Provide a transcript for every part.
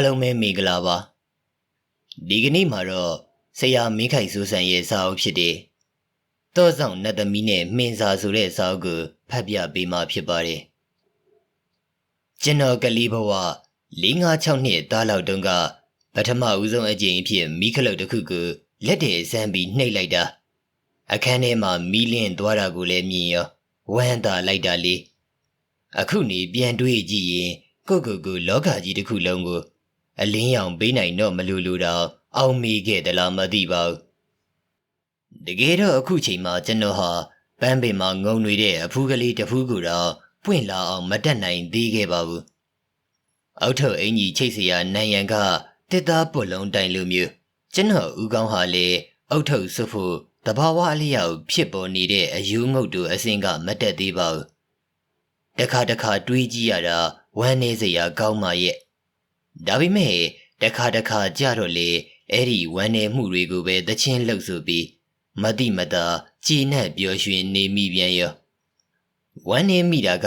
အားလုံးပဲမင်္ဂလာပါဒီကနေ့မှာတော့ဆရာမင်းခိုင်စိုးစံရဲ့စာအုပ်ဖြစ်တဲ့တောဆောင်နတ်သမီးနဲ့မင်းစာဆိုတဲ့စာအုပ်ကိုဖတ်ပြပေးမှာဖြစ်ပါတယ်ကျွန်တော်ကလေးဘဝ656နှစ်သားလောက်တုန်းကပထမဦးဆုံးအကြိမ်အဖြစ်မိခလုတ်တစ်ခုကိုလက်တည်ဆန်းပြီးနှိပ်လိုက်တာအခန်းထဲမှာမီးလင်းသွားတာကိုလည်းမြင်ရောဝမ်းသာလိုက်တာလေအခုနေပြန်တွေးကြည့်ရင်ကိုကိုကိုလောကကြီးတစ်ခုလုံးကို အလင်းရောင်ပေးနိုင်တော့မလို့လို့တော့အောင်မိခဲ့သလားမသိပါဘူးတကယ်တော့အခုချိန်မှာကျွန်တော်ဟာပန်းပင်မှာငုံနေတဲ့အဖူးကလေးတစ်ဖူးကိုတော့ပွင့်လာအောင်မတက်နိုင်သေးခဲ့ပါဘူးအောက်ထုတ်အင်ကြီးချိတ်စရာနိုင်ရန်ကတစ်သားပွလုံးတိုင်လိုမျိုးကျွန်တော်ဦးကောင်းဟာလေအောက်ထုတ်စွဖို့တဘာဝအလျောက်ဖြစ်ပေါ်နေတဲ့အယူငုတ်တို့အစင်ကမတက်သေးပါဘူးတခါတခါတွေးကြည့်ရတာဝမ်းနေစရာကောင်းပါရဲ့ ဒါပေမဲ့တခါတခါကြတော့လေအဲ့ဒီဝမ်းနေမှုတွေကိုပဲတချင်းလှုပ်ဆိုပြီးမတိမတာကြည်နဲ့ပျော်ရွှင်နေမိပြန်ရောဝမ်းနေမိတာက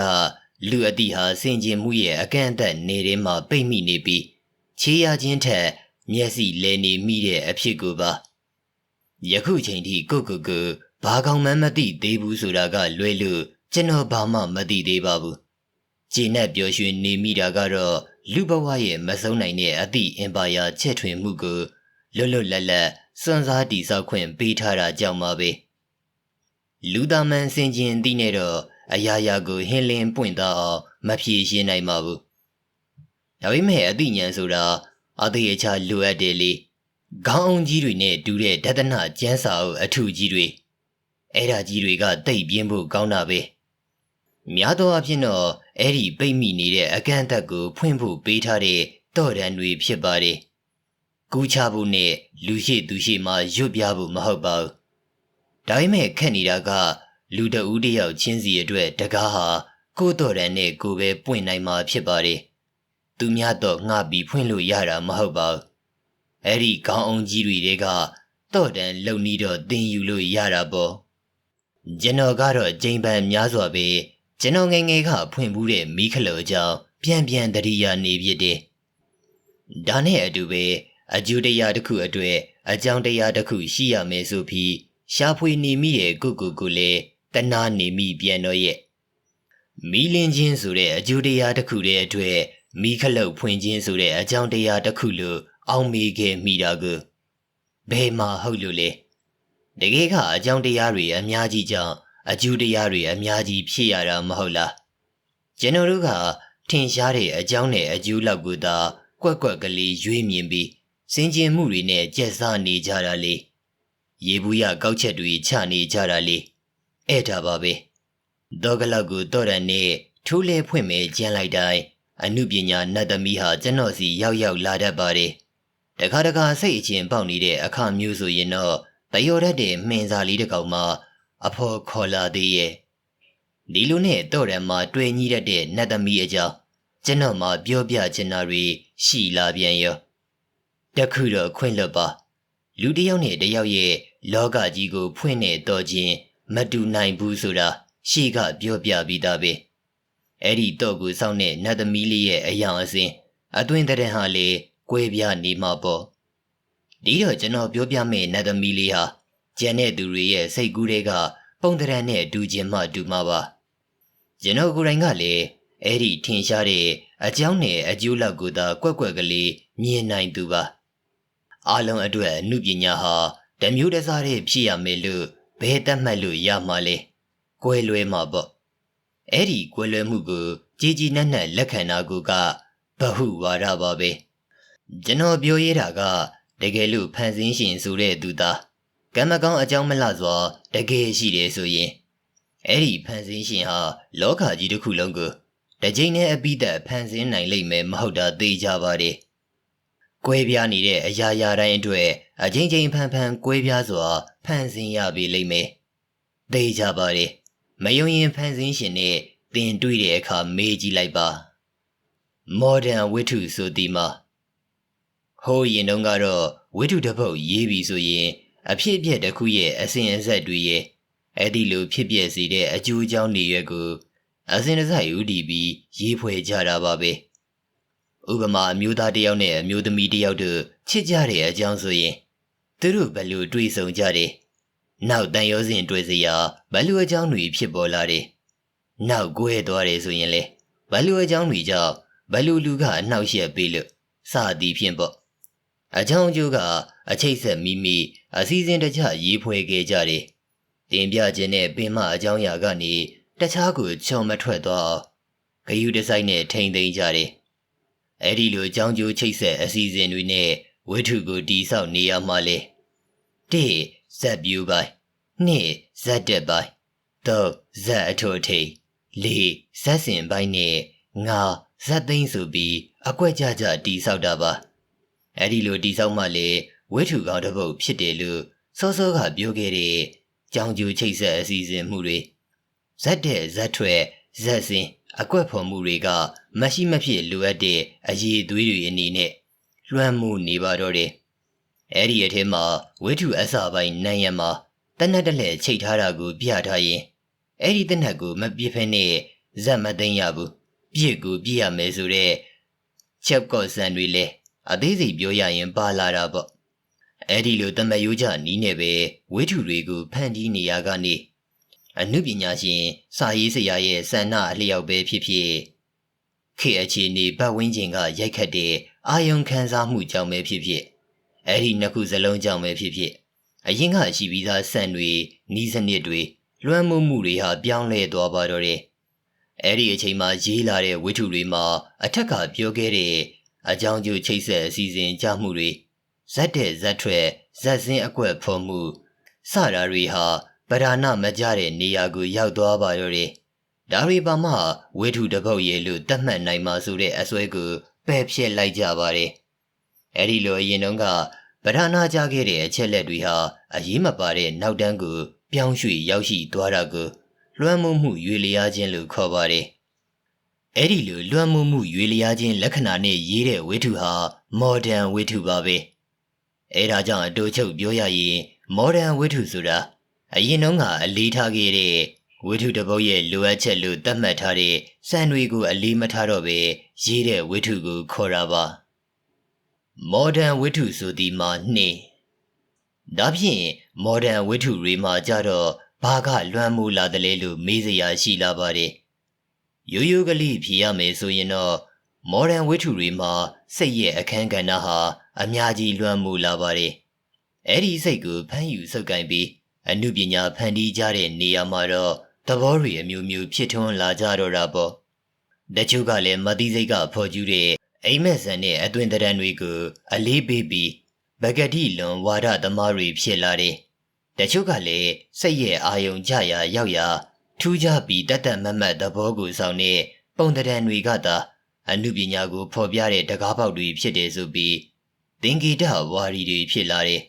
လူအတိဟာစင်ကျင်မှုရဲ့အကန့်အသတ်နေထဲမှာပိတ်မိနေပြီးခြေရချင်းထက်မျက်စိလဲနေမိတဲ့အဖြစ်ကိုပါယခုချိန်ထိကိုကိုကိုဘာကောင်မှမသိသေးဘူးဆိုတာကလွဲလို့ကျွန်တော်ဘာမှမသိသေးပါဘူး။ဂျင်းနဲ့ပျော်ရွှင်နေမိတာကတော့ လူဘဝရဲ့မဆုံးနိုင်တဲ့အသည့်အင်ပါယာချက်ထွင်မှုကိုလွတ်လွတ်လပ်လပ်စွန့်စားတည်ဆောက်ခွင့်ပေးထားတာကြောင့်ပါပဲ။လူသားမှန်စင်ကျင်သိနေတော့အရာရာကိုဟင်းလင်းပွင့်သားအောင်မဖြေရှင်းနိုင်ပါဘူး။ဒါပေမဲ့အသိဉာဏ်ဆိုတာအသေးအချာလိုအပ်တယ်လေ။ခေါင်းအောင်ကြီးတွေနဲ့တူတဲ့ဒသနကျန်းစာအုပ်အထုကြီးတွေအဲ့ဓာကြီးတွေကတိတ်ပြင်းဖို့ကောင်းတာပဲများသောအားဖြင့်တော့ အဲ့ဒီပိတ်မိနေတဲ့အကန့်အသတ်ကိုဖွင့်ဖို့ပေးထားတဲ့တော့တန်တွေဖြစ်ပါတယ်ကူးချဖို့နဲ့လူရှိသူရှိမှရွတ်ပြဖို့မဟုတ်ပါဘူးဒါပေမဲ့ခက်နေတာက လူတဦးတယောက်ချင်းစီအတွက်တကားဟာကိုယ်တော်တန်နဲ့ကိုယ်ပဲပွင့်နိုင်မှာဖြစ်ပါတယ်သူများတော့ငှပြီးဖွင့်လို့ရတာမဟုတ်ပါဘူးအဲ့ဒီခေါင်းအောင်ကြီးတွေကတော့တန်လုံနီးတော့တင်ယူလို့ရတာပေါ့ကျွန်တော်ကတော့ဂျိန်ပန်များစွာပဲ ကျွန်တော်ငယ်ငယ်ကဖွင့်ဘူးတဲ့မိခလောအကြောင်းပြန်ပြန်တတိယနေဖြစ်တယ်။ဒါနဲ့အတူပဲအကျိုးတရားတစ်ခုအတွေ့အကြောင်းတရားတစ်ခုရှိရမယ်ဆိုပြီးရှားဖွေနေမိရဲ့ကိုကိုကိုလည်းတနာနေမိပြန်တော့ရဲ့မီလင်းချင်းဆိုတဲ့အကျိုးတရားတစ်ခုတည်းအတွေ့မိခလုတ်ဖွင့်ခြင်းဆိုတဲ့အကြောင်းတရားတစ်ခုလို့အောင်မေခဲ့မိတာကိုဘယ်မှာဟုတ်လို့လဲတကယ်ကအကြောင်းတရားတွေအများကြီးကြောင့် အကျိုးတရားတွေအများကြီးဖြစ်ရတာမဟုတ်လားကျွန်တော်တို့ကထင်ရှားတဲ့အကြောင်းနဲ့အကျိုးလောက်ကိုသာကွက်ကွက်ကလေးရွေးမြင်ပြီးစင်ကျင်မှုတွေနဲ့ကြက်စားနေကြတာလေရေဘူးရကောက်ချက်တွေချနေကြတာလေအဲ့ဒါပါပဲတော့ကလောက်ကိုတော့ရနဲ့ထိုးလဲဖွင့်မယ်ကြမ်းလိုက်တိုင်းအမှုပညာနတ်သမီးဟာကျွန်တော်စီရောက်ရောက်လာတတ်ပါတယ်တခါတခါစိတ်အချင်းပေါက်နေတဲ့အခါမျိုးဆိုရင်တော့တယောရက်တဲ့မှင်စာလေးတစ်ကောင်မှ အဖော်ခေါ်လာသေးရဲ့ဒီလိုနဲ့တော့ရံမှာတွေ့ညီတတ်တဲ့နတ်သမီးအကြောင်းကျွန်တော်မှပြောပြချင်တာတွေရှိလာပြန်ရောတခုတော့ခွင့်လွတ်ပါ လူတစ်ယောက်နဲ့တစ်ယောက်ရဲ့လောကကြီးကို ဖွင့်နေတော့ခြင်းမတူနိုင်ဘူးဆိုတာရှေ့ကပြောပြပြီးသားပဲအဲ့ဒီတော့ကိုစောင့်တဲ့နတ်သမီးလေးရဲ့အယောင်အစင်အသွင်တဲ့ဟာလေကွဲပြားနေမှာပေါ့ဒီတော့ကျွန်တော်ပြောပြမယ့်နတ်သမီးလေးဟာ ကျန်တဲ့သူတွေရဲ့စိတ်ကူးတွေကပုံတရံနဲ့ဒူခြင်းမှဒူမှာပါကျွန်တော်ကိုယ်တိုင်ကလည်းအဲ့ဒီထင်ရှားတဲ့အကြောင်းနဲ့အကျိုးလောက်ကိုသာကွက်ကွက်ကလေးမြင်နိုင်သူပါအားလုံးအတွက်အမှုပညာဟာတမျိုးတစားတဲ့ဖြစ်ရမယ်လို့ဘယ်တတ်မှတ်လို့ရမှာလဲကွဲလွဲမှာပေါ့အဲ့ဒီကွဲလွဲမှုကိုကြည်ကြည်နက်နက်လက်ခံတာကိုကဘဟုဝါဒပါပဲကျွန်တော်ပြောရတာကတကယ်လို့ဖန်ဆင်းရှင်ဆိုတဲ့သူသား ကံမကောင်းအကြောင်းမလှစွာတကယ်ရှိတယ်ဆိုရင်အဲ့ဒီဖန်ဆင်းရှင်ဟာလောကကြီးတစ်ခုလုံးကိုတကြိမ်နဲ့အပိသက်ဖန်ဆင်းနိုင်လိမ့်မယ်မဟုတ်တာသိကြပါတယ်။ကွဲပြားနေတဲ့အရာရာတိုင်းအတွက်အချင်းချင်းဖန်ဖန်ကွဲပြားစွာဖန်ဆင်းရပြီလိမ့်မယ်။သိကြပါတယ်။မယုံရင်ဖန်ဆင်းရှင်နဲ့တင်တွေ့တဲ့အခါမေးကြည့်လိုက်ပါ။ modern ဝိထုဆိုဒီမှာဟိုးရင်တုန်းကတော့ဝိထုတစ်ပုတ်ရေးပြီဆိုရင် အဖြစ်အပျက်တစ်ခုရဲ့အစဉ်အဆက်တွေရဲ့အဲ့ဒီလိုဖြစ်ပျက်စေတဲ့အကျိုးအကြောင်းတွေရဲ့ကိုအစဉ်တစိုက်ဥတီပြီးရေးဖွဲ့ကြတာပါပဲဥပမာအမျိုးသားတစ်ယောက်နဲ့အမျိုးသမီးတစ်ယောက်တို့ချစ်ကြတဲ့အကြောင်းဆိုရင်သူတို့ဘယ်လိုတွေ့ဆုံကြတယ်။နောက်တန်ရောစဉ်တွေ့စရာဘယ်လိုအကြောင်းတွေဖြစ်ပေါ်လာတယ်။နောက်ကိုဲသွားတယ်ဆိုရင်လေဘယ်လိုအကြောင်းတွေကြောင့်ဘယ်လိုလူကအနှောက်အယှက်ပေးလို့စသည်ဖြင့်ပေါ့။အကြောင်းအကျိုးကအချိတ်ဆက်မိမိ အစည်းအဝေးတခြားရေးဖွဲ့ခဲ့ကြတယ်။တင်ပြခြင်းနဲ့ပင်မအကြောင်းအရာကနေတခြားကိုချော်မထွက်သွားအောင်ဂယုတစိုက်နဲ့ထိမ့်သိမ်းကြတယ်။အဲ့ဒီလိုအကြောင်းကျိုးချိတ်ဆက်အစီအစဉ်တွေနဲ့ဝိထုကိုတီးဆောက်နေရမှလေ။၁ဇက်ပြူပိုင်း၂ဇက်တက်ပိုင်း၃ဇက်အထောထိပ်၄ဇက်စင်ပိုင်းနဲ့၅ဇက်သိန်းဆိုပြီးအကွက်ကြကြတီးဆောက်တာပါ။အဲ့ဒီလိုတီးဆောက်မှလေ ဝိထုကောင်တစ်ပုတ်ဖြစ်တယ်လို့စောစောကပြောခဲ့တဲ့ကြောင်ကျူချိတ်ဆက်အစီအစဉ်မှုတွေဇက်တဲ့ဇက်ထွက်ဇက်စင်အကွက်ဖော်မှုတွေကမရှိမဖြစ်လိုအပ်တဲ့အရေးသွေးတွေအနေနဲ့လွှမ်းမိုးနေပါတော့တယ်။အဲ့ဒီအထက်မှာဝိထုအစပိုင်းနိုင်ရမှာတနက်တလဲချိတ်ထားတာကိုပြထားရင်အဲ့ဒီတနက်ကိုမပြစ်ဖက်နဲ့ဇက်မသိမ်းရဘူးပြစ်ကိုပြစ်ရမယ်ဆိုတော့ချက်ကော့ဆန်တွေလဲအသေးစိတ်ပြောရရင်ပါလာတာပေါ့ အဲ့ဒီလိုတမယိုးကြနီးနေပဲဝိထုတွေကိုဖန်တီးနေရကနေအနုပညာရှင် စာရေးဆရာရဲ့ဆန္ဒအလျောက်ပဲဖြစ်ဖြစ်ခေအခြေအနေပတ်ဝန်းကျင်ကရိုက်ခတ်တဲ့အာယုံခံစားမှုကြောင့်ပဲဖြစ်ဖြစ်အဲ့ဒီနှစ်ခုစလုံးကြောင့်ပဲဖြစ်ဖြစ်အရင်ကရှိပြီးသားဆန်တွေနီးစနစ်တွေလွှမ်းမိုးမှုတွေဟာပြောင်းလဲသွားပါတော့တယ်အဲ့ဒီအချိန်မှာရေးလာတဲ့ဝိထုတွေမှာအထက်ကပြောခဲ့တဲ့အကြောင်းကျိုးချိတ်ဆက်အစီအစဉ်ကြမှုတွေ ဇက်တဲ့ဇက်ထွက်ဇက်စင်းအကွက်ဖော်မှုစတာတွေဟာပဓာနာမကြတဲ့နေရာကိုရောက်သွားပါတော့တယ်။ဒါရီပါမှဝေထုတပုတ်ရဲ့လို့တတ်မှတ်နိုင်မှာဆိုတဲ့အစွဲကိုပယ်ဖြစ်လိုက်ကြပါတယ်။အဲဒီလိုအရင်တုန်းကပဓာနာကြခဲ့တဲ့အချက်လက်တွေဟာအရေးမပါတဲ့နောက်တန်းကိုပြောင်းရွှေ့ရောက်ရှိသွားတာကိုလွှမ်းမိုးမှုရွေလျားခြင်းလို့ခေါ်ပါတယ်။အဲ့ဒီလိုလွှမ်းမိုးမှုရွေလျားခြင်းလက္ခဏာနဲ့ရေးတဲ့ဝိထုဟာမော်ဒန်ဝိထုပါပဲ။ အဲဒါကြောင့်အတူချုပ်ပြောရရင်မော်ဒန်ဝိထုဆိုတာအရင်တုန်းကအလေးထားခဲ့တဲ့ဝိထုတပုတ်ရဲ့လိုအပ်ချက်လို့သတ်မှတ်ထားတဲ့စံတွေကိုအလေးမထားတော့ပဲရေးတဲ့ဝိထုကိုခေါ်တာပါမော်ဒန်ဝိထုဆိုသည်မှာနှင်းဒါဖြင့်မော်ဒန်ဝိထုတွေမှာကြတော့ဘာကလွှမ်းမိုးလာတယ်လဲလို့မေးစရာရှိလာပါတယ်ရိုးရိုးကလေးဖြေရမယ်ဆိုရင်တော့မော်ဒန်ဝိထုတွေမှာ စိတ်ရဲ့အခန်းကဏ္ဍဟာအများကြီးလွှမ်းမိုးလာပါတယ်အဲ့ဒီစိတ်ကိုဖမ်းယူဆုပ်ကင်ပြီးအမှုပညာဖန်တီးကြတဲ့နေရာမှာတော့သဘောတွေအမျိုးမျိုးဖြစ်ထွန်းလာကြတော့တာပေါ့တချို့ကလည်းမတိစိတ်ကဖော်ကျူးတဲ့အိမ်မက်ဆန်နဲ့အသွင်တရံတွေကိုအလေးပေးပြီးဘဂတိလွန်ဝါဒသမားတွေဖြစ်လာတယ်တချို့ကလည်းစိတ်ရဲ့အာယုံကြရာရောက်ရာထူးခြားပြီးတတ်တတ်မတ်မတ်သဘောကိုဆောင်တဲ့ပုံတရံတွေကသာ အမှုပညာကိုဖော်ပြတဲ့တကားပေါက်တွေဖြစ်တယ်ဆိုပြီးသင်္ကေတဝါရီတွေဖြစ်လာတယ်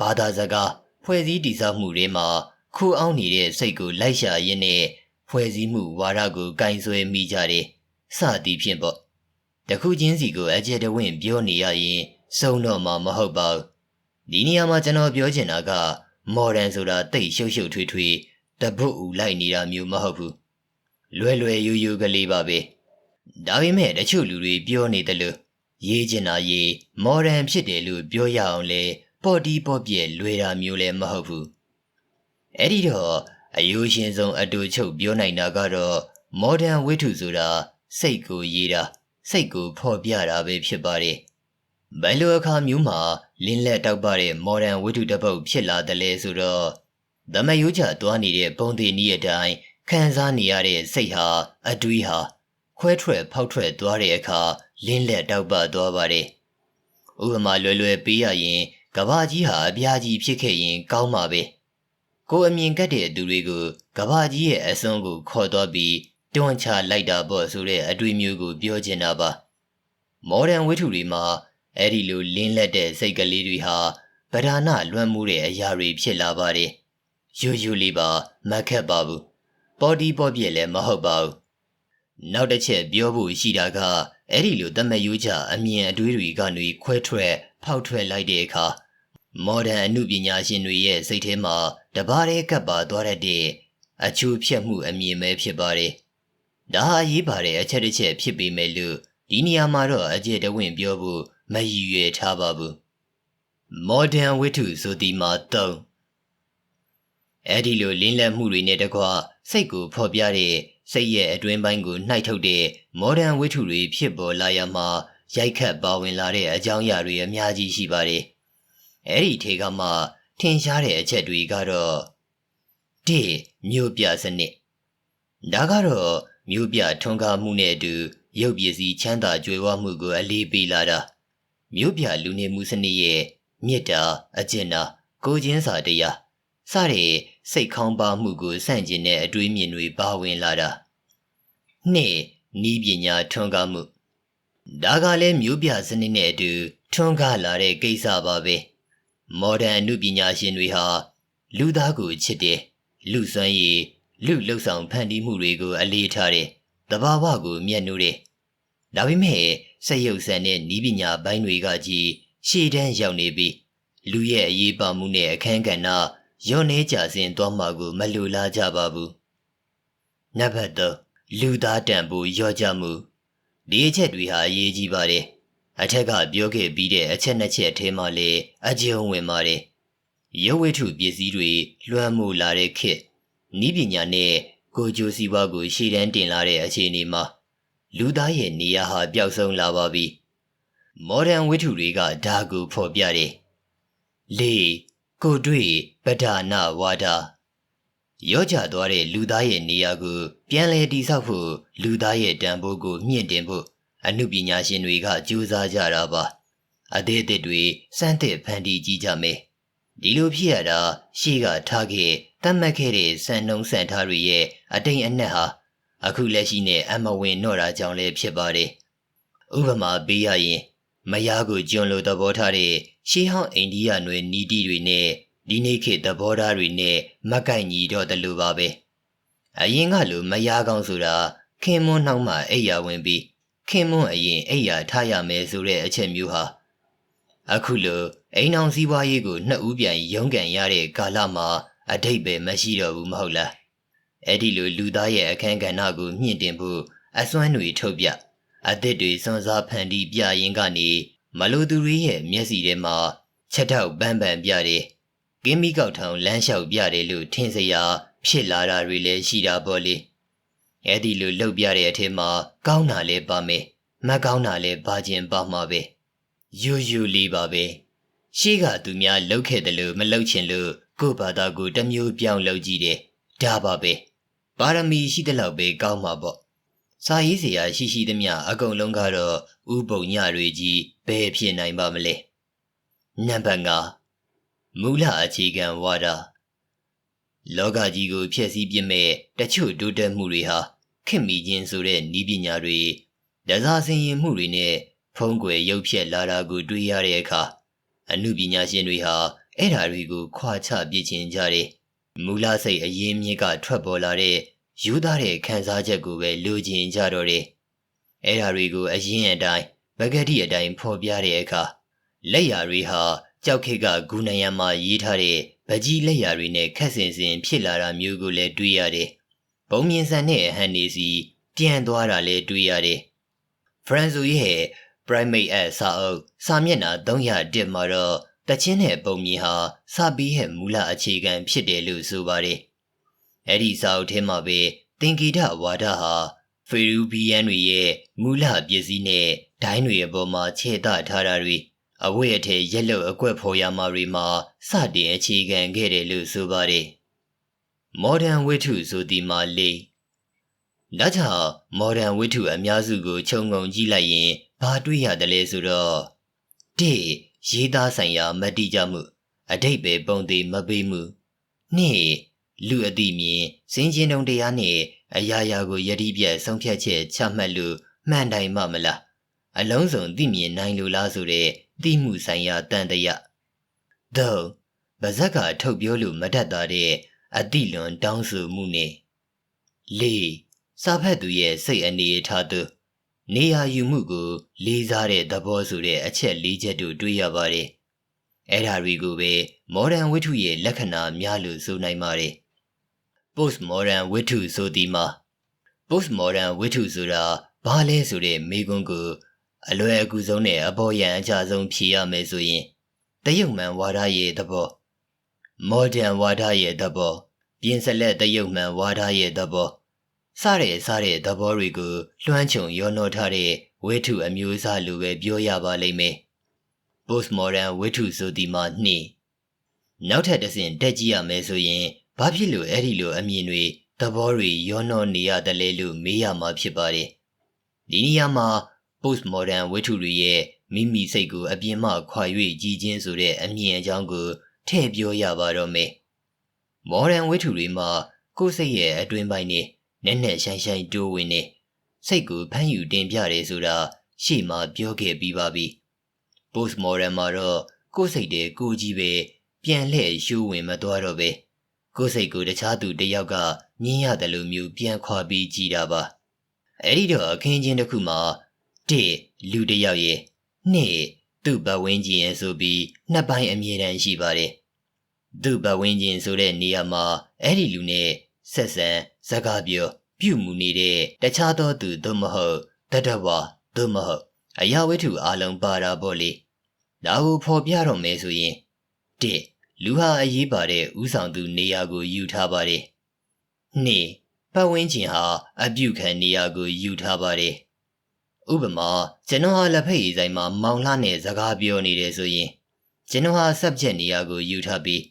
ဘာသာစကားဖွဲ့စည်းတည်ဆောက်မှုတွေမှာခူအောင်နေတဲ့စိတ်ကိုလိုက်ရှာရင်းနဲ့ဖွဲ့စည်းမှုဝါဒကိုကင်ဆွဲမိကြတယ်စသည်ဖြင့်ပေါ့တခုချင်းစီကိုအကျက်တဝင့်ပြောနေရရင်စုံတော့မှာမဟုတ်ပါဘူးဒီနေရာမှာကျွန်တော်ပြောချင်တာက မော်ဒန်ဆိုတာတိတ်ရှုပ်ရှုပ်ထွေးထွေးတပုတ်ဦးလိုက်နေတာမျိုးမဟုတ်ဘူးလွယ်လွယ်ယူယူကလေးပါပဲ ဒါပေမဲ့တချို့လူတွေပြောနေတယ်လို့ရေးချင်တာရေးမော်ဒန်ဖြစ်တယ်လို့ပြောရအောင်လဲပေါ်တီးပေါ်ပြဲလွယ်တာမျိုးလည်းမဟုတ်ဘူးအဲ့ဒီတော့အယိုးရှင်ဆုံးအတူချုပ်ပြောနိုင်တာကတော့မော်ဒန်ဝိထုဆိုတာစိတ်ကိုရေးတာစိတ်ကိုဖော်ပြတာပဲဖြစ်ပါတယ်ဘယ်လိုအခါမျိုးမှာလင်းလက်တောက်ပတဲ့မော်ဒန်ဝိထုတစ်ပုတ်ဖြစ်လာတယ်လဲဆိုတော့သမယိုးချသွားနေတဲ့ပုံသေးနည်းအတိုင်းခံစားနေရတဲ့စိတ်ဟာအတွေးဟာ ခွဲထွက်ဖောက်ထွက်သွားတဲ့အခါလင်းလက်တောက်ပသွားပါတယ်ဥပမာလွယ်လွယ်ပေးရရင်ကဘာကြီးဟာအပြားကြီးဖြစ်ခဲ့ရင်ကောင်းမှာပဲကိုအမြင်ကတ်တဲ့သူတွေကိုကဘာကြီးရဲ့အစွန်းကိုခေါ်တော့ပြီးတွန်းချလိုက်တာပေါ့ဆိုတဲ့အတွေ့မျိုးကိုပြောချင်တာပါမော်ဒန်ဝိထုတွေမှာအဲ့ဒီလိုလင်းလက်တဲ့စိတ်ကလေးတွေဟာဗဒာနာလွှမ်းမိုးတဲ့အရာတွေဖြစ်လာပါတယ်ယူယူလေးပါမခက်ပါဘူးပေါ်ဒီပေါ်ပြည့်လည်းမဟုတ်ပါဘူး နောက်တစ်ချက်ပြောဖို့ရှိတာကအဲ့ဒီလိုတမယိုးကြအမြင်အတွေးတွေကနေခွဲထွက်ဖောက်ထွက်လိုက်တဲ့အခါမော်ဒန်အမှုပညာရှင်တွေရဲ့စိတ်ထဲမှာတပါးတည်းကပ်ပါသွားတဲ့အချိုးဖြတ်မှုအမြင်ပဲဖြစ်ပါတယ်။ဒါဟာရေးပါတဲ့အချက်တစ်ချက်ဖြစ်ပေမဲ့လို့ဒီနေရာမှာတော့အကျယ်တဝင့်ပြောဖို့မရည်ရွယ်ထားပါဘူး modern ဝတ္ထုဆိုဒီမှာတော့အဲ့ဒီလိုလင်းလက်မှုတွေနဲ့တကွစိတ်ကိုဖော်ပြတဲ့ စိတ်ရဲ့အတွင်းပိုင်းကိုနှိုက်ထုတ်တဲ့ modern ဝတ္ထုတွေဖြစ်ပေါ်လာရမှာရိုက်ခတ်ပါဝင်လာတဲ့အကြောင်းအရာတွေအများကြီးရှိပါတယ်အဲ့ဒီထေကမှထင်ရှားတဲ့အချက်တွေကတော့၁မြို့ပြစနစ်ဒါကတော့မြို့ပြထွန်းကားမှုနဲ့အတူရုပ်ပစ္စည်းချမ်းသာကြွယ်ဝမှုကိုအလေးပေးလာတာမြို့ပြလူနေမှုစနစ်ရဲ့မေတ္တာအကျဉ်းနာကိုချင်းစာတရား စတဲ့စိတ်ခေါင်းပါမှုကိုစန့်ကျင်တဲ့အတွေးမြင်တွေပါဝင်လာတာနှစ်နီးပညာထွန်းကားမှုဒါကလည်းမြို့ပြစနစ်နဲ့အတူထွန်းကားလာတဲ့ကိစ္စပါပဲမော်ဒန်အမှုပညာရှင်တွေဟာလူသားကိုချစ်တယ်လူစွမ်းရည်လူလှုပ်ဆောင်ဖန်တီးမှုတွေကို အလေးထားတယ်တဘာဝကိုမျက်နှိုးတယ်ဒါပေမဲ့စက်ရုပ်ဆန်တဲ့နီးပညာဘိုင်းတွေကကြီးရှေ့တန်းရောက်နေပြီးလူရဲ့အရေးပါမှုနဲ့အခန်းကဏ္ဍ ရောနေကြစဉ်သွားမှာကိုမလိုလားကြပါဘူးနံပါတ်3လူသားတန်ဖိုးရော့ကြမှုဒီအချက်တွေဟာအရေးကြီးပါတယ်အထက်ကပြောခဲ့ပြီးတဲ့အချက်နှစ်ချက်အထဲမှာလည်းအကျုံးဝင်ပါတယ်ရုပ်ဝတ္ထုပစ္စည်းတွေလွှမ်းမိုးလာတဲ့ခေတ်နီးပညာနဲ့ကိုကြိုစီးပွားကိုရှေ့တန်းတင်လာတဲ့အခြေအနေမှာလူသားရဲ့နေရာဟာပျောက်ဆုံးလာပါပြီ။မော်ဒန်ဝတ္ထုတွေကဒါကိုဖော်ပြတယ်။လေး ကိုတွေ့ပဒနာဝါဒရောကြသွားတဲ့လူသားရဲ့နေရာကိုပြန်လည်တည်ဆောက်ဖို့လူသားရဲ့တန်ဖိုးကိုမြင့်တင်ဖို့အမှုပညာရှင်တွေကကြိုးစားကြတာပါ။အသေးအသေးတွေစမ်းသစ်ဖန်တီးကြည့်ကြမယ်။ဒီလိုဖြစ်ရတာရှေ့ကထားခဲ့တတ်မှတ်ခဲ့တဲ့စံနှုံးစံထားတွေရဲ့အတိမ်အနက်ဟာအခုလက်ရှိနဲ့အမဝင်တော့တာကြောင့်လည်းဖြစ်ပါတယ်။ဥပမာပေးရရင် မယားကိုကျွန်းလိုသဘောထားတဲ့ရှေးဟောင်းအိန္ဒိယနွယ်နီတီတွေနဲ့ဒီနေ့ခေတ်သဘောထားတွေနဲ့မကိုက်ညီတော့တယ်လို့ပါပဲ။အရင်ကလိုမယားကောင်းဆိုတာခင်မွန်းနှောင်းမှအိယာဝင်ပြီးခင်မွန်းအရင်အိယာထားရမယ်ဆိုတဲ့အချက်မျိုးဟာအခုလိုအိမ်အောင်စည်းဝါးရေးကိုနှစ်ဦးပြန်ရုန်းကန်ရတဲ့ကာလမှာအတိတ်ပဲမရှိတော့ဘူးမဟုတ်လားအဲ့ဒီလိုလူသားရဲ့အခန်းကဏ္ဍကိုမြင့်တင်ဖို့အစွမ်းတွေထုတ်ပြ အသစ်တွေစွန့်စားဖန်တီးပြရင်းကနေမလိုသူတွေရဲ့မျက်စီထဲမှာချက်ထောက်ပန်းပန်ပြတယ်ကင်းမီကောက်ထောင်လမ်းလျှောက်ပြတယ်လို့ထင်စရာဖြစ်လာတာတွေလည်းရှိတာပေါ့လေအဲ့ဒီလိုလှုပ်ပြတဲ့အထက်မှာကောင်းတာလည်းပါမယ်မကောင်းတာလည်းပါခြင်းပါမှာပဲယူယူလေးပါပဲရှိကသူများလှုပ်ခဲ့တယ်လို့မလှုပ်ချင်လို့ကိုယ့်ဘာသာကိုတစ်မျိုးပြောင်းလုပ်ကြည့်တယ်ဒါပါပဲပါရမီရှိတဲ့လောက်ပဲကောင်းမှာပေါ့ စာရေးစရာရှိရှိသမျှအကုန်လုံးကတော့ဥပုံညတွေကြီးဘယ်ဖြစ်နိုင်ပါမလဲနံပါတ်5မူလအခြေခံဝါဒလောကကြီးကိုဖျက်ဆီးပြမဲ့တချို့တိုးတက်မှုတွေဟာခင်မီခြင်းဆိုတဲ့ဤပညာတွေဒဇာစင်ရင်မှုတွေနဲ့ဖုံးကွယ်ရုပ်ဖြက်လာတာကိုတွေ့ရတဲ့အခါအမှုပညာရှင်တွေဟာအဲ့ဓာတွေကိုခွာချပြခြင်းကြတယ်မူလစိတ်အရင်းမြစ်ကထွက်ပေါ်လာတဲ့ ယူသားတဲ့ခံစားချက်ကိုပဲလိုချင်ကြတော့တယ်အဲ့ဓာတွေကိုအရင်အတိုင်းဗကတိအတိုင်းဖော်ပြတဲ့အခါလက်ရာတွေဟာကြောက်ခေတ်ကဂူနယံမှာရေးထားတဲ့ဗကြီးလက်ရာတွေနဲ့ခက်ဆင်ဆင်ဖြစ်လာတာမျိုးကိုလည်းတွေ့ရတယ်။ဘုံမြင်ဆန်တဲ့အဟန်နေစီပြန်သွားတာလည်းတွေ့ရတယ်။ Franzo ရဲ့ primate အစာအုပ်စာမျက်နှာ301မှာတော့တချင်းနဲ့ပုံမြင်ဟာစာပီးရဲ့မူလအခြေခံဖြစ်တယ်လို့ဆိုပါတယ်။ အဲ့ဒီစာအုပ်ထဲမှာပဲသင်္ကေတဝါဒဟာဖေရူဘီယန်တွေရဲ့မူလပစ္စည်းနဲ့ဒိုင်းတွေအပေါ်မှာခြေတထားတာတွေအဝတ်အထည်ရက်လုတ်အကွက်ဖော်ရမှာတွေမှာစတင်အခြေခံခဲ့တယ်လို့ဆိုပါတယ်။ modern ဝိထုဆိုဒီမှာလေးဒါကြောင့် modern ဝိထုအများစုကိုခြုံငုံကြည့်လိုက်ရင်ဘာတွေ့ရတယ်လဲဆိုတော့၁ရေးသားဆိုင်ရာမတိကြမှုအတိတ်ပဲပုံသေးမပေးမှု၂ လူအသိမြင်စင်ကျင်တုံတရားနဲ့အရာရာကိုယတိပြတ်ဆုံးဖြတ်ချက်ချမှတ်လို့မှန်တိုင်မှမလားအလုံးစုံသိမြင်နိုင်လို့လားဆိုတဲ့သိမှုဆိုင်ရာတန်တရာသို့ဗဇက်ကထုတ်ပြောလို့မတတ်တာတဲ့အတိလွန်တောင်းဆိုမှုနဲ့လေးစာဖတ်သူရဲ့စိတ်အနေအထားသူနေရာယူမှုကို လေးစားတဲ့သဘောဆိုတဲ့အချက်၄ချက်တို့တွေ့ရပါတယ်အဲ့ဓာတွေကိုပဲ modern ဝိထုရဲ့လက္ခဏာများလို့ဆိုနိုင်ပါတယ်။ post modern ဝိထုဆိုသည်မှာ post modern ဝိထုဆိုတာဘာလဲဆိုတဲ့မိကွန်းကိုအလွယ်အကူဆုံးနဲ့အပေါ်ရန်အကြဆုံးဖြေရမယ်ဆိုရင်တရုတ်မှန်ဝါဒရဲ့သဘောမော်ဒန်ဝါဒရဲ့သဘောပြင်ဆက်လက်တရုတ်မှန်ဝါဒရဲ့သဘောစတဲ့စတဲ့သဘောတွေကိုလွှမ်းခြုံရောနှောထားတဲ့ဝိထုအမျိုးအစားလိုပဲပြောရပါလိမ့်မယ် postmodern ဝိထုဆိုဒီမှာနှိနောက်ထပ်တစ်ဆင့်တက်ကြည့်ရမယ်ဆိုရင် ဘာဖြစ်လို့အဲ့ဒီလိုအမြင်တွေသဘောတွေရောနှောနေရတယ်လဲလို့မေးရမှာဖြစ်ပါတယ်ဒီနေရာမှာ postmodern ဝိထုတွေရဲ့မိမိစိတ်ကိုအပြင်းမှခွာ၍ကြည်ချင်းဆိုတဲ့အမြင်အကြောင်းကိုထည့်ပြောရပါတော့မယ် modern ဝိထုတွေမှာကိုယ်စိတ်ရဲ့အတွင်းပိုင်းနဲ့နက်နက်ရှိုင်းရှိုင်းတိုးဝင်နေစိတ်ကိုဖမ်းယူတင်ပြတယ်ဆိုတာရှေ့မှာပြောခဲ့ပြီးပါပြီ post modern မှာတော့ကိုယ်စိတ်တဲ့ကိုကြီးပဲပြန်လှည့်ရှူဝင်မသွားတော့ပဲ ကိုယ်စိတ်ကိုတခြားသူတစ်ယောက်ကညင်းရတယ်လို့မျိုးပြန်ခွာပြီးကြည်တာပါအဲ့ဒီတော့အခင်းချင်းတစ်ခုမှာတစ်လူတစ်ယောက်ရဲ့နှစ်သူ့ဘဝင်းကျင်ရဲ့ဆိုပြီးနှစ်ပိုင်းအမြဲတမ်းရှိပါတယ်သူ့ဘဝင်းကျင်ဆိုတဲ့နေရာမှာအဲ့ဒီလူနဲ့ဆက်ဆံစကားပြောပြုမှုနေတဲ့တခြားသောသူသို့မဟုတ်တတဝါသို့မဟုတ်အရာဝတ္ထုအလုံးပါတာပေါ့လေဒါကိုဖော်ပြတော့မယ်ဆိုရင်တစ် လူဟာအရေးပါတဲ့ဥဆောင်သူနေရာကိုယူထားပါတယ်နှစ်ပတ်ဝန်းကျင်ဟာအပြုခံနေရာကိုယူထားပါတယ်ဥပမာကျွန်တော်ဟာလက်ဖက်ရည်ဆိုင်မှာမောင်လှနဲ့စကားပြောနေတယ်ဆိုရင်ကျွန်တော်ဟာ subject နေရာကိုယူထားပြီး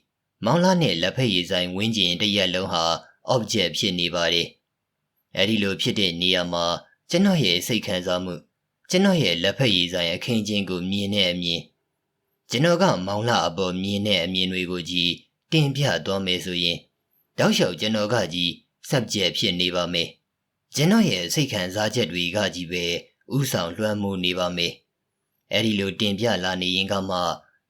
မောင်လှနဲ့လက်ဖက်ရည်ဆိုင်ဝန်းကျင်တစ်ရက်လုံးဟာ object ဖြစ်နေပါတယ်အဲဒီလိုဖြစ်တဲ့နေရာမှာကျွန်တော်ရဲ့စိတ်ခံစားမှုကျွန်တော်ရဲ့လက်ဖက်ရည်ဆိုင်အခင်းချင်းကိုမြင်တဲ့အမြင် ကျွန်တော်ကမောင်လှအပေါ်မြင်တဲ့အမြင်တွေကိုကြည့်တင်ပြသွားမယ်ဆိုရင်တောက်လျှောက်ကျွန်တော်ကကြီး subject ဖြစ်နေပါမယ်ကျွန်တော်ရဲ့စိတ်ခံစားချက်တွေကကြီးပဲဥဆောင်လွှမ်းမိုးနေပါမယ်အဲ့ဒီလိုတင်ပြလာနေရင်ကမှ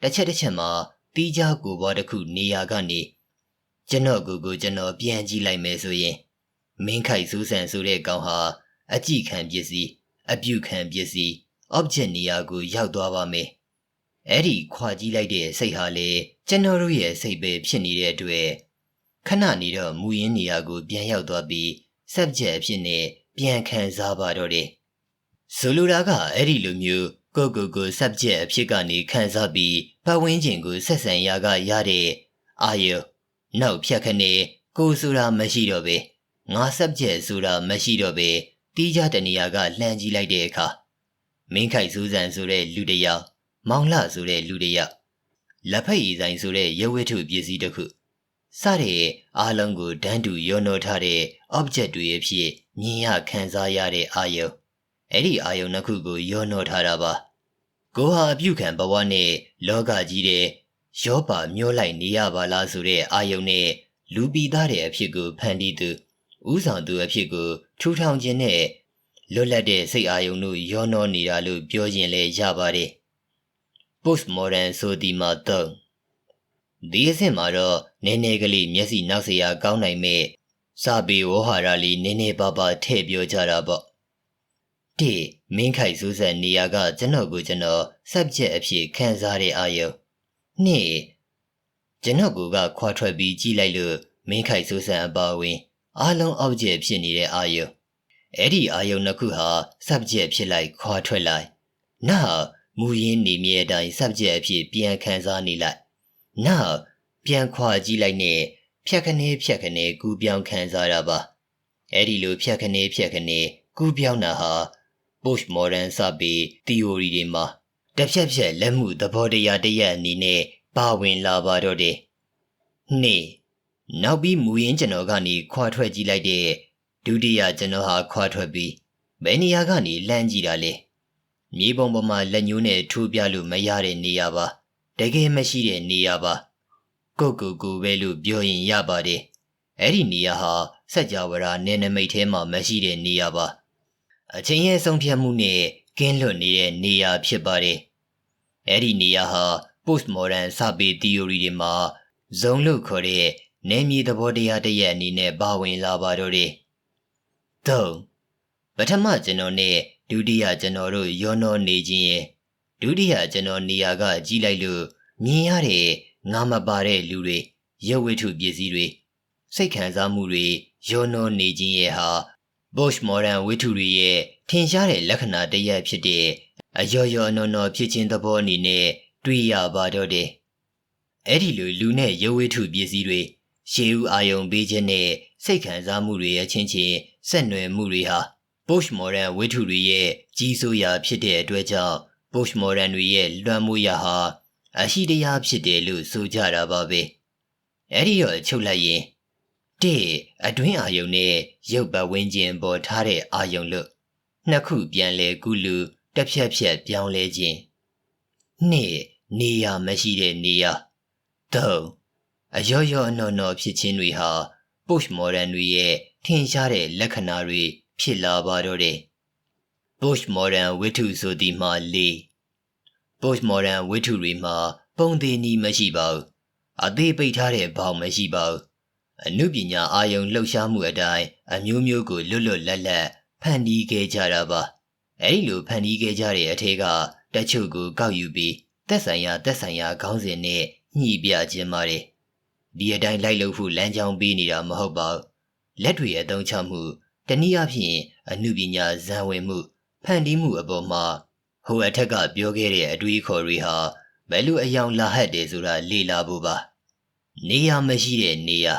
တစ်ချက်တစ်ချက်မှာတီးခြားကိုယ်ပေါ်တစ်ခုနေရာကနေကျွန်တော်ကိုယ်ကိုကျွန်တော်ပြန်ကြည့်လိုက်မယ်ဆိုရင်မင်းခိုက်စူးဆန်ဆိုတဲ့ကောင်ဟာအကြည့်ခံပစ္စည်းအပြုခံပစ္စည်း object နေရာကိုရောက်သွားပါမယ် အဲ့ဒီခွာကြည့်လိုက်တဲ့စိတ်ဟာလေကျွန်တော်တို့ရဲ့စိတ်ပဲဖြစ်နေတဲ့အတွက်ခဏနေတော့မူရင်းနေရာကိုပြန်ရောက်သွားပြီး subject အဖြစ်နဲ့ပြန်ခံစားပါတော့တယ်ဆိုလိုတာကအဲ့ဒီလိုမျိုးကိုကိုကို subject အဖြစ်ကနေခံစားပြီးပတ်ဝန်းကျင်ကိုဆက်ဆံရာကရတဲ့အာယုနောက်ဖြတ်ခနဲ့ကိုဆိုတာမရှိတော့ပဲငါ subject ဆိုတာမရှိတော့ပဲတီးကြတနေရာကလှမ်းကြည့်လိုက်တဲ့အခါမင်းခိုက်စူးစံဆိုတဲ့လူတစ်ယောက် မောင်လှဆိုတဲ့လူတစ်ယောက်လက်ဖက်ရည်ဆိုင်ဆိုတဲ့ရဲဝဲထုပစ္စည်းတစ်ခုစတဲ့အားလုံးကိုဒန်းတူရောနှောထားတဲ့ object တွေအဖြစ်မြင်ရခံစားရတဲ့အာယုအဲ့ဒီအာယုနှစ်ခုကိုရောနှောထားတာပါကိုဟာအပြုခံဘဝနဲ့လောကကြီးတဲ့ရောပါမျောလိုက်နေရပါလားဆိုတဲ့အာယုနဲ့လူပီသားတဲ့အဖြစ်ကိုဖန်တီးသူဥဆောင်သူအဖြစ်ကိုထူထောင်ခြင်းနဲ့လွတ်လပ်တဲ့စိတ်အာယုံတို့ရောနှောနေတာလို့ပြောခြင်းလည်းရပါတယ် postmodern ဆိုဒီမှာတော့ဒီအဆင့်မှာတော့နည်းနည်းကလေးမျက်စိနောက်စရာကောင်းနိုင်မဲ့စာပေဝဟာရလေးနည်းနည်းပါးပါးထည့်ပြောကြတာပေါ့တိမင်းခိုက်စူးစံနေရာကကျွန်တော်ကိုကျွန်တော် subject အဖြစ်ခံစားတဲ့အာယုနှစ်ကျွန်တော်ကခွာထွက်ပြီးကြည့်လိုက်လို့မင်းခိုက်စူးစံအပါဝင် အားလုံး object ဖြစ်နေတဲ့အာယုအဲ့ဒီအာယုနှစ်ခုဟာ subject ဖြစ်လိုက်ခွာထွက်လိုက်နောက် မူရင်းနေမြဲတိုင်း subject အဖြစ်ပြန်ခံစားနေလိုက်နောက်ပြန်ခွာကြည့်လိုက်နဲ့ဖြတ်ခနေဖြတ်ခနေကူပြောင်းခံစားရပါအဲ့ဒီလိုဖြတ်ခနေဖြတ်ခနေကူပြောင်းတာဟာ post modern စပြီး theory တွေမှာတစ်ဖြတ်ဖြတ်လက်မှုသဘောတရားတရက်အနေနဲ့ပါဝင်လာပါတော့တယ်နှစ်နောက်ပြီးမူရင်းကျွန်တော်ကနေခွာထွက်ကြည့်လိုက်တဲ့ဒုတိယကျွန်တော်ဟာခွာထွက်ပြီးဘယ်နေရာကနေလှမ်းကြည့်တာလဲ မြေပုံပေါ်မှာလက်ညှိုးနဲ့ထိုးပြလို့မရတဲ့နေရာပါတကယ်မရှိတဲ့နေရာပါကိုကိုကိုပဲလို့ပြောရင်ရပါတယ်အဲ့ဒီနေရာဟာစัจ java နယ်နမိတ်ထဲမှာမရှိတဲ့နေရာပါအချင်းရဲ့ဆုံးဖြတ်မှုနဲ့ကင်းလွတ်နေတဲ့နေရာဖြစ်ပါတယ်အဲ့ဒီနေရာဟာ postmodern စာပေ theory တွေမှာဇုံလို့ခေါ်တဲ့နေမြေသဘောတရားတရက်အနေနဲ့ပါဝင်လာပါတော့တယ်။၃ပထမကျွန်တော်နဲ့ ဒုတိယကျွန်တော်တို့ရောနှောနေခြင်းရဲ့ဒုတိယကျွန်တော်နေရာကကြီးလိုက်လို့မြင်ရတဲ့ငါမပါတဲ့လူတွေရုပ်ဝတ္ထုပစ္စည်းတွေစိတ်ခံစားမှုတွေရောနှောနေခြင်းရဲ့ဟာ Bosch Modern ဝိထုတွေရဲ့ထင်ရှားတဲ့လက္ခဏာတစ်ရပ်ဖြစ်တဲ့အယော်ယော်နော်နော်ဖြစ်ခြင်းသဘောအနေနဲ့တွေ့ရပါတော့တယ်။အဲ့ဒီလိုလူနဲ့ရုပ်ဝိထုပစ္စည်းတွေရှေးဦးအာယုံပေးခြင်းနဲ့စိတ်ခံစားမှုတွေရဲ့ချင်းချင်းဆက်နွယ်မှုတွေဟာ Bosch Modern ဝိထုတွေရဲ့ကြီးစိုးရာဖြစ်တဲ့အတွက်ကြောင့် Bosch Modern တွေရဲ့လွှမ်းမိုးရာဟာအရှိတရားဖြစ်တယ်လို့ဆိုကြတာပါပဲ။အဲ့ဒီတော့ချုပ်လိုက်ရင်တဲ့အတွင်းအာယုံနဲ့ရုပ်ပတ်ဝန်းကျင်ပေါ်ထားတဲ့အာယုံလို့နှစ်ခုပြန်လဲကုလူတစ်ဖြက်ဖြက်ပြောင်းလဲခြင်းနှစ်နေရာမရှိတဲ့နေရာသုံးအယောယောအနော်နော်ဖြစ်ခြင်းတွေဟာ Post Modern တွေရဲ့ထင်ရှားတဲ့လက္ခဏာတွေ ဖြစ်လာပါတော့တယ် Post Modern ဝိထုဆိုသည်မှာ၄ Post Modern ဝိထုတွေမှာပုံသေးနီးမရှိပါဘူးအသေးပိတ်ထားတဲ့ဘောင်မရှိပါဘူးအနုပညာအာယုံလှုပ်ရှားမှုအတိုင်းအမျိုးမျိုးကိုလွတ်လွတ်လပ်လပ်ဖန်တီးခဲ့ကြတာပါအဲဒီလိုဖန်တီးခဲ့ကြတဲ့အထက်ကတချို့ကိုကောက်ယူပြီးသက်ဆိုင်ရာသက်ဆိုင်ရာခေါင်းစဉ်နဲ့ညှိပြခြင်းပါတယ်ဒီအတိုင်းလိုက်လို့ဖို့လမ်းကြောင်းပေးနေတာမဟုတ်ပါဘူးလက်တွေအသုံးချမှု တနည်းအားဖြင့်အနုပညာဇံဝင်မှုဖန်တီးမှုအပေါ်မှာဟိုအထက်ကပြောခဲ့တဲ့အတွေးခေါ်တွေဟာဘယ်လိုအယောင်လာဟတ်တယ်ဆိုတာလေ့လာဖို့ပါ နေရာမရှိတဲ့နေရာ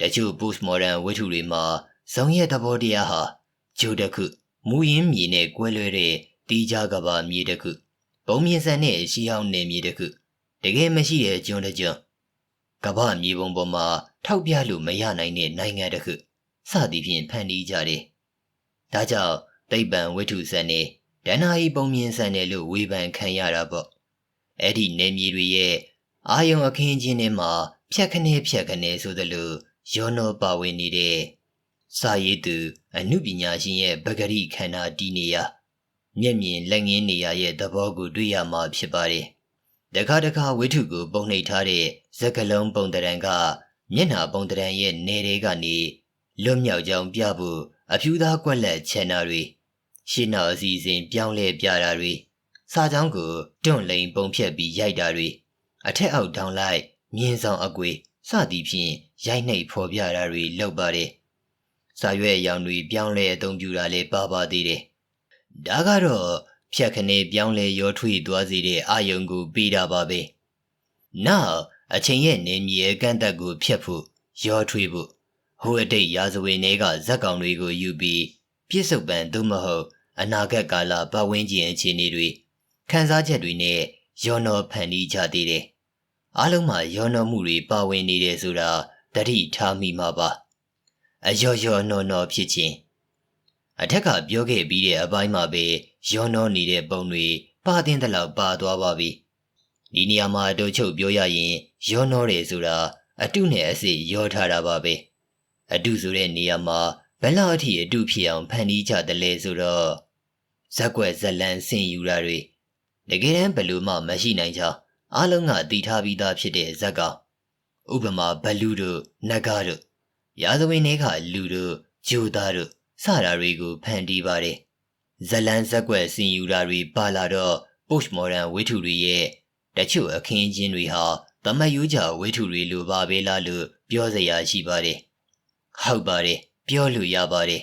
တချို့ post modern ဝတ္ထုတွေမှာဇုံရဲ့သဘောတရားဟာဂျိုတစ်ခုမူရင်းမြေနဲ့ကွဲလွဲတဲ့တီးခြားကဘာမြေတစ်ခုဘုံမြင့်ဆန်တဲ့ရှီဟောင်းနယ်မြေတစ်ခုတကယ်မရှိတဲ့ကျွန်းတစ်ကျွန်းကဘာမြေပုံပေါ်မှာထောက်ပြလို့မရနိုင်တဲ့နိုင်ငံတစ်ခု စသည်ဖြင့်ဖန်တီးကြတယ်။ဒါကြောင့်သိပ္ပံဝိထုဆန်နဲ့ဒဏ္ဍာရီပုံမြင်ဆန်တယ်လို့ဝေဖန်ခံရတာပေါ့။အဲ့ဒီနယ်မြေတွေရဲ့အာယုံအခင်းချင်းထဲမှာဖြက်ခနဲဖြက်ခနဲဆိုသလိုရောနောပါဝင်နေတဲ့စာရေးသူအနုပညာရှင်ရဲ့ပဂရိခန္ဓာတည်နေရမျက်မြင်လက်ငင်းနေရရဲ့သဘောကိုတွေ့ရမှာဖြစ်ပါတယ်။တခါတခါဝိထုကိုပုံနှိပ်ထားတဲ့ဇက်ကလုံးပုံတရံကမျက်နှာပုံတရံရဲ့နေတွေကနေ လွတ်မြောက်ကြောင်ပြဖို့အဖြူသားကွက်လက်ချန်နာတွေရှင်းနောက်အစီအစဉ်ပြောင်းလဲပြတာတွေစာကြောင်းကိုတွန့်လိန်ပုံဖြတ်ပြီးရိုက်တာတွေအထက်အောက်ထောင်လိုက်မြင်းဆောင်အကွေစသည်ဖြင့်ရိုက်နှိပ်ဖော်ပြတာတွေလုပ်ပါတယ်။စာရွက်အယောင်တွေပြောင်းလဲအသုံးပြုတာလည်းပါပါသေးတယ်။ဒါကတော့ဖြတ်ခနေပြောင်းလဲရောထွေးသွားစေတဲ့အာယုံကိုပြီးတာပါပဲ။နောက်အချိန်ရဲ့နေမြေအကန့်အသတ်ကိုဖြတ်ဖို့ရောထွေးဖို့ ဟိုအတိတ်ရာဇဝင်တွေကဇက်ကောင်တွေကိုယူပြီးပြစ်စုံပန်သို့မဟုတ်အနာဂတ်ကာလပတ်ဝန်းကျင်အခြေအနေတွေခန်းစားချက်တွေနဲ့ရောနော်ဖန်တီးကြသေးတယ်။အားလုံးမှာရောနော်မှုတွေပါဝင်နေတယ်ဆိုတာတတိထားမိမှာပါ။အယောယောနော်နော်ဖြစ်ခြင်းအထက်ကပြောခဲ့ပြီးတဲ့အပိုင်းမှာပဲရောနော်နေတဲ့ပုံတွေပါတင်တဲ့လောက်ပါသွားပါပြီ။ဒီနေရာမှာတို့ချုပ်ပြောရရင်ရောနော်တယ်ဆိုတာအတုနဲ့အစစ်ရောထားတာပါပဲ။ အတုဆိုတဲ့နေရာမှာဘယ်လောက်အထိအတုဖြစ်အောင်ဖန်တီးကြတယ်လဲဆိုတော့ဇက်ွက်ဇက်လန်ဆင်ယူတာတွေတကယ်တမ်းဘယ်လိုမှမရှိနိုင်ကြအားလုံးကတည်ထားပြီးသားဖြစ်တဲ့ဇက်ကောင်ဥပမာဘလူးတို့နဂါတို့ရာဇဝင်တွေကလူတို့ဂျိုသားတို့စတာတွေကိုဖန်တီးပါတယ်ဇလန်ဇက်ွက်ဆင်ယူတာတွေပါလာတော့ post modern ဝိထုတွေရဲ့တချို့အခင်းချင်းတွေဟာသမတ်ယူကြဝိထုတွေလိုပါပဲလားလို့ပြောစရာရှိပါတယ် ဟုတ်ပါတယ်ပြောလို့ရပါတယ်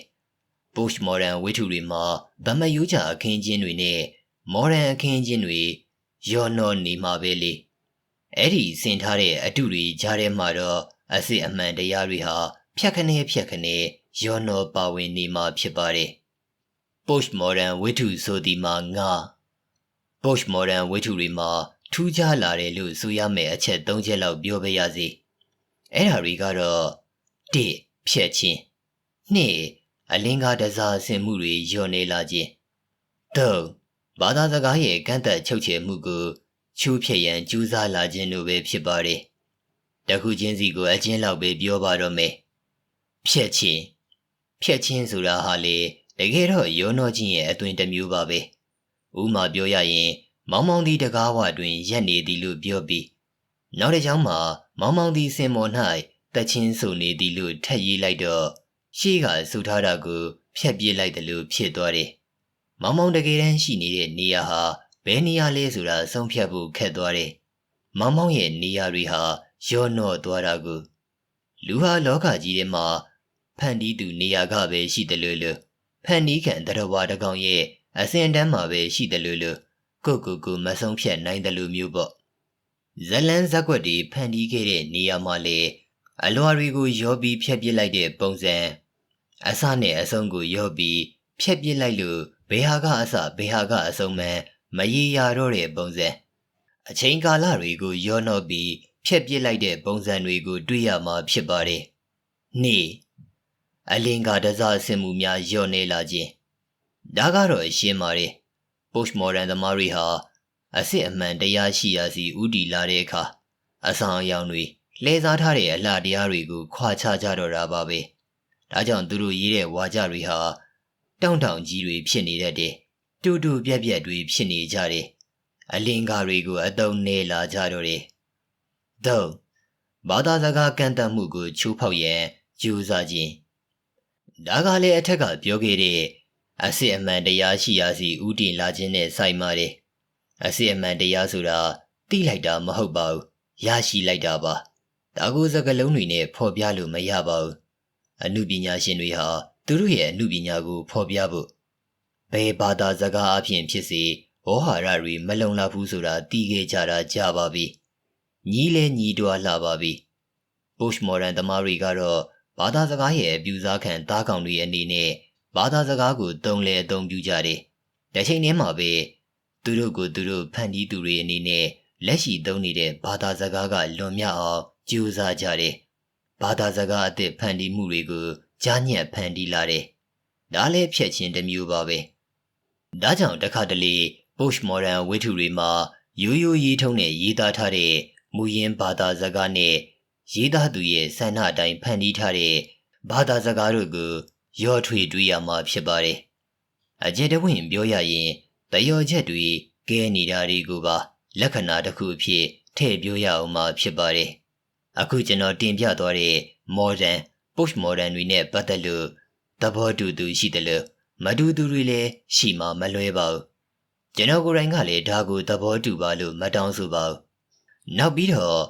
post modern ဝိထုတွေမှာဗမယိုးချအခင်းချင်းတွေနဲ့ modern အခင်းချင်းတွေရောနော်နေမှာပဲလေအဲ့ဒီဆင်ထားတဲ့အတုတွေကြားထဲမှာတော့အစစ်အမှန်တရားတွေဟာဖြတ်ခနဲဖြတ်ခနဲရောနော်ပါဝင်နေမှာဖြစ်ပါတယ် post modern ဝိထုဆိုဒီမှာငါ post modern ဝိထုတွေမှာထူးခြားလာတယ်လို့ဆိုရမယ့်အချက်၃ချက်လောက်ပြောပြရစီအဲ့ဒါတွေကတော့၁ ဖြက်ချင်းနှစ်အလင်းကားတစားဆင်မှုတွေညော့နေလာခြင်းသုံးဘာသာစကားရဲ့ကန့်သက်ချုပ်ချယ်မှုကိုချိုးဖျက်ရန်ကြိုးစားလာခြင်းတို့ပဲဖြစ်ပါတယ်တခုချင်းစီကိုအချင်းလောက်ပဲပြောပါတော့မယ်ဖြက်ချင်းဖြက်ချင်းဆိုတာဟာလေတကယ်တော့ယောနောချင်းရဲ့အသွင်တစ်မျိုးပါပဲဥမာပြောရရင် မောင်မောင်ဒီတကားဝတွင်ရက်နေသည်လို့ပြောပြီးနောက်တစ်ချောင်းမှာမောင်မောင်ဒီစင်မော်၌ တချင်းဆိုနေသည်လို့ထက်ရေးလိုက်တော့ရှေ့ကဆူထားတာကိုဖျက်ပြေးလိုက်တယ်လို့ဖြစ်သွားတယ်။မောင်မောင်တကယ်တမ်းရှိနေတဲ့နေရာဟာဘယ်နေရာလဲဆိုတာဆုံးဖြတ်ဖို့ခက်သွားတယ်။မောင်မောင်ရဲ့နေရာတွေဟာရော့နော့သွားတာကိုလူဟာလောကကြီးထဲမှာဖန်တီးသူနေရာကပဲရှိတယ်လို့လို့ဖန်တီးခံတရဝါတကောင်ရဲ့အစင်တန်းမှာပဲရှိတယ်လို့လို့ကိုကိုကိုမဆုံးဖြတ်နိုင်တယ်လို့မျိုးပေါ့ဇလန်းဇက်ွက်တွေဖန်တီးခဲ့တဲ့နေရာမှာလေ အလွာတွေကိုရောပြီးဖျက်ပစ်လိုက်တဲ့ပုံစံအစနဲ့အဆုံးကိုရောပြီးဖျက်ပစ်လိုက်လို့ဘေဟာကအစဘေဟာကအဆုံးမှမရေရာတော့တဲ့ပုံစံအချိန်ကာလတွေကိုရောနှော့ပြီးဖျက်ပစ်လိုက်တဲ့ပုံစံတွေကိုတွေ့ရမှာဖြစ်ပါတယ်။နေ့အလင်္ကာတစားဆင်မှုများလျော့နေလာခြင်းဒါကတော့အရှင်းပါတယ်။ postmodern သမားတွေဟာအစ်စ်အမှန်တရားရှိရာစီဥတီလာတဲ့အခါအဆောင်အယောင်တွေ လှည့်စားထားတဲ့အလှတရားတွေကိုခွာချကြတော့တာပါပဲ။ဒါကြောင့်သူတို့ရေးတဲ့ဝါကြတွေဟာတောင့်တောင်ကြီးတွေဖြစ်နေတတ်တယ်။တူတူပြက်ပြက်တွေဖြစ်နေကြတယ်။အလင်္ကာတွေကိုအတုံးနေလာကြတော့တယ်။တော့ဘာသာစကားကန့်တတ်မှုကိုချိုးဖောက်ရန်ကြိုးစားခြင်းဒါကလည်းအထက်ကပြောခဲ့တဲ့အစစ်အမှန်တရားရှိရာစီဥတည်လာခြင်းနဲ့ဆိုင်ပါတယ်။အစစ်အမှန်တရားဆိုတာသိလိုက်တာမဟုတ်ပါဘူး။ရရှိလိုက်တာပါ။ ဒါကိုစကလုံးတွေနဲ့ဖော်ပြလို့မရပါဘူး။အမှုပညာရှင်တွေဟာသူတို့ရဲ့အမှုပညာကို ဖော်ပြဖို့ဘယ်ဘာသာစကားအဖြစ်ဖြစ်စေဝေါ်ဟာရတွေမလုံလောက်ဘူးဆိုတာသိခဲ့ကြတာကြာပါပြီ။ညီးလဲညီးတွားလာပါပြီ။ postmodern သမားတွေကတော့ဘာသာစကားရဲ့အပြူစားခံတားကောင်တွေအနေနဲ့ဘာသာစကားကိုတုံးလဲအသုံးပြုကြတယ်။တချိန်တည်းမှာပဲသူတို့ကိုသူတို့ဖန်တီးသူတွေအနေနဲ့လက်ရှိသုံးနေတဲ့ဘာသာစကားကလွန်မြောက်အောင် ကြိုးစားကြတယ်။ဘာသာစကားအသစ်ဖန်တီးမှုတွေကိုကြားညက်ဖန်တီးလာတယ်။ဒါလည်းဖြတ်ချင်းတစ်မျိုးပါပဲ။ဒါကြောင့်တခါတလေ postmodern ဝိထုတွေမှာရိုးရိုးရေးထုံးနဲ့ရေးသားထားတဲ့မူရင်းဘာသာစကားနဲ့ရေးသားသူရဲ့ဆန္ဒအတိုင်းဖန်တီးထားတဲ့ဘာသာစကားတို့ကိုရောထွေတွေ့ရမှာဖြစ်ပါတယ်။အကျဉ်းတဝင့်ပြောရရင်တယောချက်တွေကဲနေတာတွေကိုပါ လက္ခဏာတစ်ခုအဖြစ်ထည့်ပြောရအောင်မှာဖြစ်ပါတယ်။ အခုကျွန်တော်တင်ပြသွားတဲ့ modern post modern တွေနဲ့ပတ်သက်လို့သဘောတူသူရှိတယ်လို့မတူသူတွေလည်းရှိမှမလွဲပါဘူး။ကျွန်တော်ကိုယ်တိုင်ကလည်းဒါကိုသဘောတူပါလို့မတောင်းဆိုပါဘူး။နောက်ပြီးတော့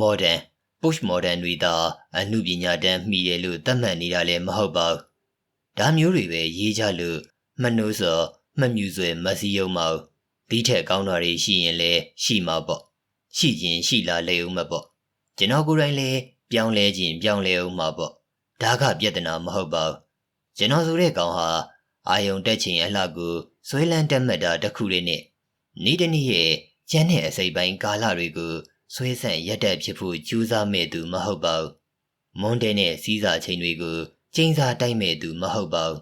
modern post modern တွေသာအမှုပညာတန်းမှီတယ်လို့သတ်မှတ်နေတာလည်းမဟုတ်ပါဘူး။ဒါမျိုးတွေပဲရေးကြလို့မနှိုးစော်မမြူဆွဲမစီယုံမအောင်ဒီထက်ကောင်းတာတွေရှိရင်လည်းရှိမှာပေါ့။ရှိခြင်းရှိလာလေဦးမှာပေါ့။ ကျွန်တော်ကိုယ်တိုင်လည်းပြောင်းလဲခြင်းပြောင်းလဲဦးမှာပေါ့။ဒါကပြဿနာမဟုတ်ပါဘူး။ကျွန်တော်ဆိုတဲ့ကောင်ဟာအာယုံတက်ခြင်းအလှကိုဆွဲလန်းတက်မှတ်တာတစ်ခုလေးနဲ့နေ့တနေ့ရဲ့ကျန်းတဲ့အစိပ်ပိုင်းကာလတွေကိုဆွဲဆန့်ရက်တက်ဖြစ်ဖို့ကြိုးစားမဲ့သူမဟုတ်ပါဘူး။မွန်တဲနဲ့စီးစာချိန်တွေကိုကျင်းစာတိုက်မဲ့သူမဟုတ်ပါဘူး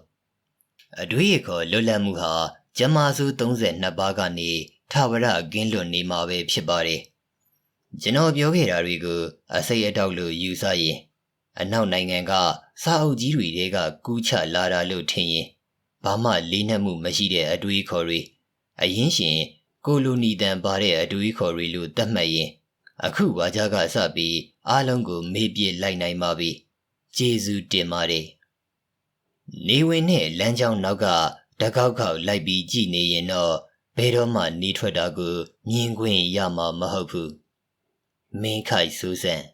။အတွေးရခေါ်လွတ်လပ်မှုဟာဂျမာစု32ပါးကနေထာဝရကင်းလွတ်နေမှာပဲဖြစ်ပါတယ်။ ကျွန်တော်ပြောခဲ့တာတွေကိုအစိတ်အတောက်လို့ယူဆရင်အနောက်နိုင်ငံကစာအုပ်ကြီးတွေကကူးချလာတာလို့ထင်ရင်ဘာမှလေးနက်မှုမရှိတဲ့အတွေးခေါ်တွေအရင်ရှင်ကိုလိုနီတန်ပါတဲ့အတွေးခေါ်တွေလို့သတ်မှတ်ရင် အခုဝါကြကစပြီးအားလုံးကိုမေးပြလိုက်နိုင်ပါပြီကျေးဇူးတင်ပါတယ်နေဝင်နဲ့လမ်းကြောင်းနောက်ကတကောက်ကောက်လိုက်ပြီးကြည်နေရင်တော့ဘယ်တော့မှနေထွက်တာကိုမြင်ခွင့်ရမှာမဟုတ်ဘူး မင်းခိုက်စူးစမ်း